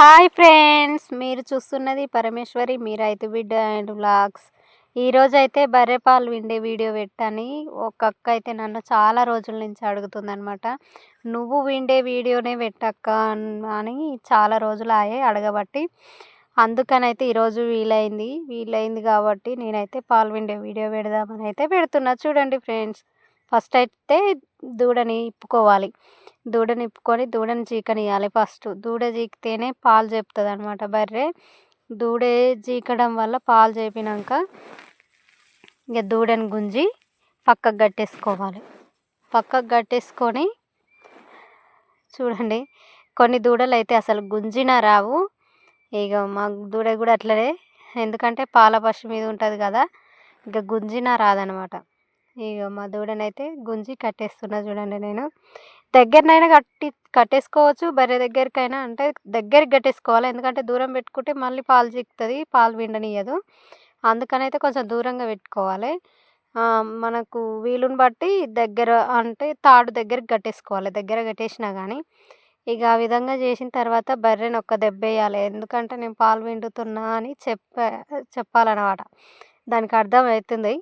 Hi friends మీరు చూస్తున్నది పరమేశ్వరి మీ రైతు బిడ్డ అండ్ వ్లాగ్స్. ఈరోజు అయితే విండే వీడియో పెట్టని ఒక అక్క అయితే నన్ను చాలా రోజుల నుంచి అడుగుతుందనమాట నువ్వు విండే వీడియోనే పెట్టక్క అని చాలా రోజులు ఆయే అడగబట్టి అందుకనైతే ఈరోజు వీలైంది. వీలైంది కాబట్టి నేనైతే పాలు విండే వీడియో పెడదామని అయితే పెడుతున్నా. చూడండి ఫ్రెండ్స్ ఫస్ట్ అయితే దూడని ఇప్పుకోవాలి. దూడ నిప్పుకొని దూడని చీకనియాలి ఫస్ట్. దూడ చీకితేనే పాలు చెప్తుంది అనమాట బర్రె. దూడే చీకడం వల్ల పాలు చేపినాక ఇక దూడని గుంజి పక్కకు కట్టేసుకోవాలి పక్కకు కట్టేసుకొని చూడండి కొన్ని దూడలు అయితే అసలు గుంజిన రావు. ఇక మా దూడ కూడా అట్లనే ఎందుకంటే పాల పశు మీద ఉంటుంది కదా ఇక గుంజిన రాదనమాట ఇక మా దూడనైతే గుంజి కట్టేస్తున్నా చూడండి నేను. దగ్గరనైనా కట్టి కట్టేసుకోవచ్చు బర్రె దగ్గరికైనా. అంటే దగ్గరికి కట్టేసుకోవాలి. ఎందుకంటే దూరం పెట్టుకుంటే మళ్ళీ పాలు చిక్కుతుంది పాలు విండనియదు అందుకనైతే కొంచెం దూరంగా పెట్టుకోవాలి. మనకు వీలుని బట్టి దగ్గర అంటే తాడు దగ్గరికి కట్టేసుకోవాలి. దగ్గర కట్టేసినా కానీ ఇక ఆ విధంగా చేసిన తర్వాత బర్రెని ఒక్క దెబ్బ వేయాలి. ఎందుకంటే నేను పాలు పిండుతున్నా అని చెప్ప చెప్పాలన్నమాట. దానికి అర్థం అవుతుంది.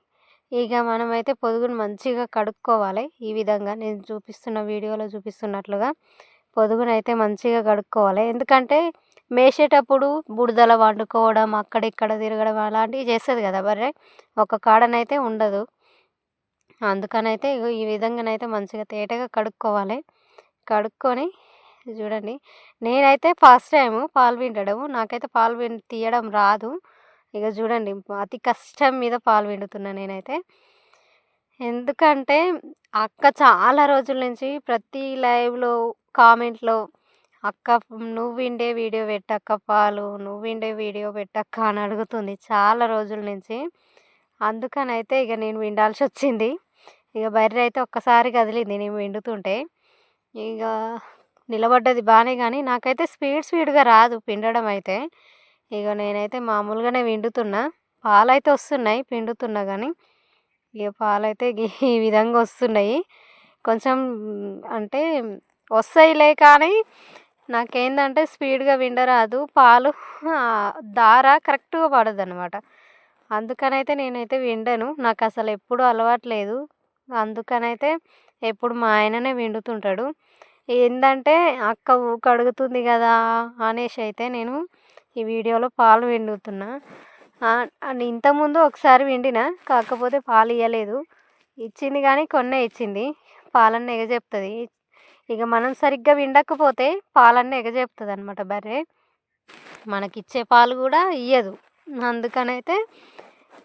ఇక మనమైతే పొదుగును మంచిగా కడుక్కోవాలి. ఈ విధంగా నేను చూపిస్తున్న వీడియోలో చూపిస్తున్నట్లుగా పొదుగునైతే మంచిగా కడుక్కోవాలి. ఎందుకంటే మేసేటప్పుడు బుడదల వండుకోవడం అక్కడిక్కడ తిరగడం అలాంటివి చేస్తుంది కదా బర్రె ఒక కాడనైతే ఉండదు. అందుకనైతే ఈ విధంగానైతే మంచిగా తేటగా కడుక్కోవాలి. కడుక్కొని చూడండి. నేనైతే ఫస్ట్ టైము పాలు పిండడము. నాకైతే పాలు పిండి తీయడం రాదు. ఇక చూడండి అతి కష్టం మీద పాలు పిండుతున్నా నేనైతే. ఎందుకంటే అక్క చాలా రోజుల నుంచి ప్రతి లైవ్లో కామెంట్లో అక్క నువ్వు విండే వీడియో పెట్టక్క పాలు నువ్వు విండే వీడియో పెట్టక్క అని అడుగుతుంది చాలా రోజుల నుంచి. అందుకనైతే ఇక నేను విండాల్సి వచ్చింది. ఇక బర్రె అయితే ఒక్కసారి కదిలింది నేను విండుతుంటే. ఇక నిలబడ్డది బాగానే కానీ నాకైతే స్పీడ్ స్పీడ్గా రాదు పిండడం అయితే. ఇక నేనైతే మామూలుగానే పిండుతున్నా. పాలైతే వస్తున్నాయి పిండుతున్నా కానీ ఇక పాలైతే ఈ విధంగా వస్తున్నాయి. కొంచెం అంటే వస్తాయిలే కానీ నాకేందంటే స్పీడ్గా విండరాదు పాలు దార కరెక్ట్గా పడదు అనమాట అందుకనైతే నేనైతే విండను నాకు అసలు ఎప్పుడు అలవాట్లేదు. అందుకనైతే ఎప్పుడు మా ఆయననే విండుతుంటాడు ఏంటంటే అక్క ఊక అడుగుతుంది కదా అనేసి అయితే నేను ఈ వీడియోలో పాలు పిండుతున్నా. ఇంతకుముందు ఒకసారి పిండిన కాకపోతే పాలు ఇవ్వలేదు ఇచ్చింది కానీ కొన్నే ఇచ్చింది. పాలన్నీ ఎగజెప్తుంది. ఇక మనం సరిగ్గా పిండకపోతే పాలన్నీ ఎగజెప్తుంది అనమాట బర్రె. మనకిచ్చే పాలు కూడా ఇయ్యదు. అందుకనైతే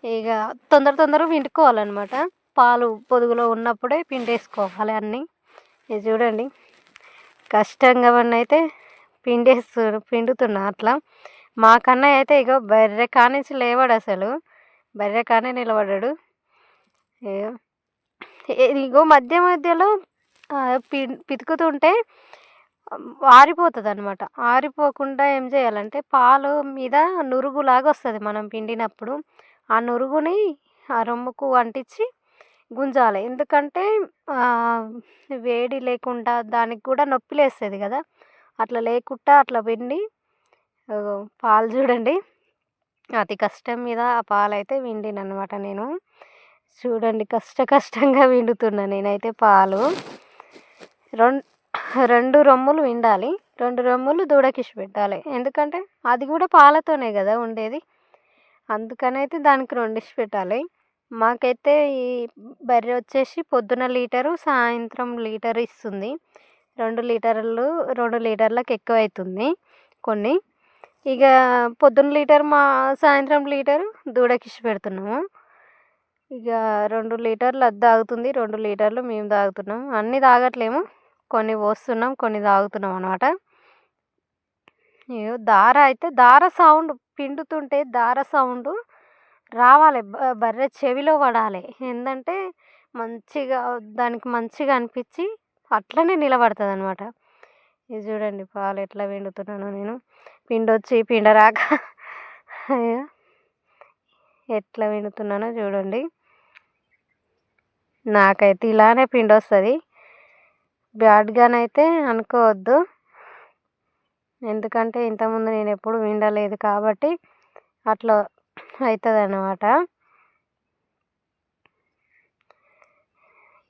ఇక తొందర తొందరగా పిండుకోవాలన్నమాట. పాలు పొదుగులో ఉన్నప్పుడే పిండేసుకోవాలి అన్నీ. ఇది చూడండి. కష్టంగా అయితే పిండేస్తు పిండుతున్నా అట్లా. మా కన్నయ్య అయితే ఇగో బర్రె కానించి లేవాడు అసలు. బర్రె కానే నిలబడ్డాడు. ఇగో మధ్య మధ్యలో పి పితుకుతుంటే ఆరిపోతుంది అనమాట ఆరిపోకుండా ఏం చేయాలంటే పాలు మీద నురుగులాగా వస్తుంది మనం పిండినప్పుడు. ఆ నురుగుని ఆ రొమ్ముకు అంటించి గుంజాలి. ఎందుకంటే వేడి లేకుండా దానికి కూడా నొప్పి లేస్తుంది కదా. అట్లా లేకుండా అట్లా పిండి పాలు చూడండి. అతి కష్టం మీద ఆ పాలు అయితే అనమాట నేను. చూడండి కష్ట కష్టంగా పిండుతున్నా నేనైతే పాలు. రెండు రెండు రొమ్ములు విండాలి. రెండు రొమ్ములు దూడకిషి పెట్టాలి. ఎందుకంటే అది కూడా పాలతోనే కదా ఉండేది. అందుకనైతే దానికి రెండు పెట్టాలి. మాకైతే ఈ బర్రె వచ్చేసి పొద్దున లీటరు సాయంత్రం లీటర్ ఇస్తుంది. రెండు లీటర్లు రెండు లీటర్లకు ఎక్కువ అవుతుంది కొన్ని. ఇక పొద్దున్న లీటర్ మా సాయంత్రం లీటర్ దూడకి పెడుతున్నాము. ఇక రెండు లీటర్లు అది తాగుతుంది రెండు లీటర్లు మేము తాగుతున్నాం అన్నీ తాగట్లేము కొన్ని పోస్తున్నాం కొన్ని తాగుతున్నాం అనమాట దార అయితే దార సౌండ్ పిండుతుంటే దార సౌండ్ రావాలి బర్రె చెవిలో పడాలి. ఏంటంటే మంచిగా దానికి మంచిగా అనిపించి అట్లనే నిలబడుతుంది అనమాట ఇది చూడండి పాలు ఎట్లా పిండుతున్నాను నేను. పిండొచ్చి పిండరాక ఎట్లా పిండుతున్నానో చూడండి. నాకైతే ఇలానే పిండి వస్తుంది బ్యాడ్గానైతే అనుకోవద్దు. ఎందుకంటే ఇంతకుముందు నేను ఎప్పుడు విండలేదు కాబట్టి అట్లా అవుతుంది అన్నమాట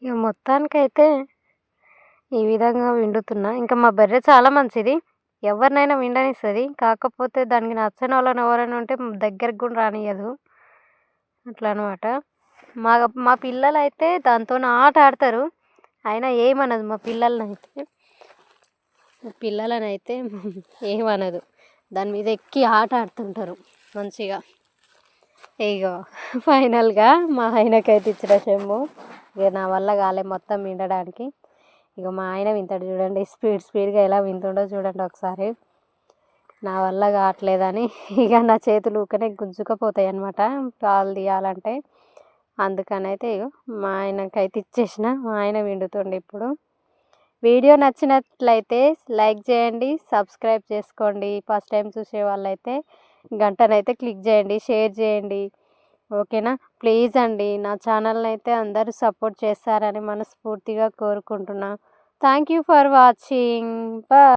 ఇక మొత్తానికైతే ఈ విధంగా విండుతున్నా ఇంకా మా బర్రె చాలా మంచిది. ఎవరినైనా విండనిస్తుంది కాకపోతే దానికి నచ్చని వాళ్ళని ఎవరైనా ఉంటే దగ్గరకు కూడా రానియదు అట్లా అనమాట మా మా పిల్లలు అయితే దాంతో ఆట ఆడతారు. అయినా ఏమనదు మా పిల్లలని అయితే పిల్లలని అయితే ఏమనదు. దాని మీద ఎక్కి ఆట ఆడుతుంటారు మంచిగా. ఇగో ఫైనల్గా మా ఆయనకైతే ఇచ్చిన చెమ్ము ఇక నా వల్ల కాలే మొత్తం వినడానికి. ఇక మా ఆయన వింతాడు చూడండి. స్పీడ్ స్పీడ్గా ఎలా వింతుండో చూడండి ఒకసారి. నా వల్ల కావట్లేదని. ఇక నా చేతులు ఊకనే గుంజుకపోతాయి అనమాట పాలు తీయాలంటే. అందుకనైతే ఇక ఇగో మా ఆయనకైతే ఇచ్చేసిన. మా ఆయన విండుతుండే ఇప్పుడు. వీడియో నచ్చినట్లయితే లైక్ చేయండి సబ్స్క్రైబ్ చేసుకోండి. ఫస్ట్ టైం చూసే వాళ్ళైతే గంటనైతే క్లిక్ చేయండి షేర్ చేయండి. ఓకేనా? ప్లీజ్ అండి నా ఛానల్ని అయితే అందరూ సపోర్ట్ చేస్తారని మనస్ఫూర్తిగా కోరుకుంటున్నా. Thank you for watching. బా.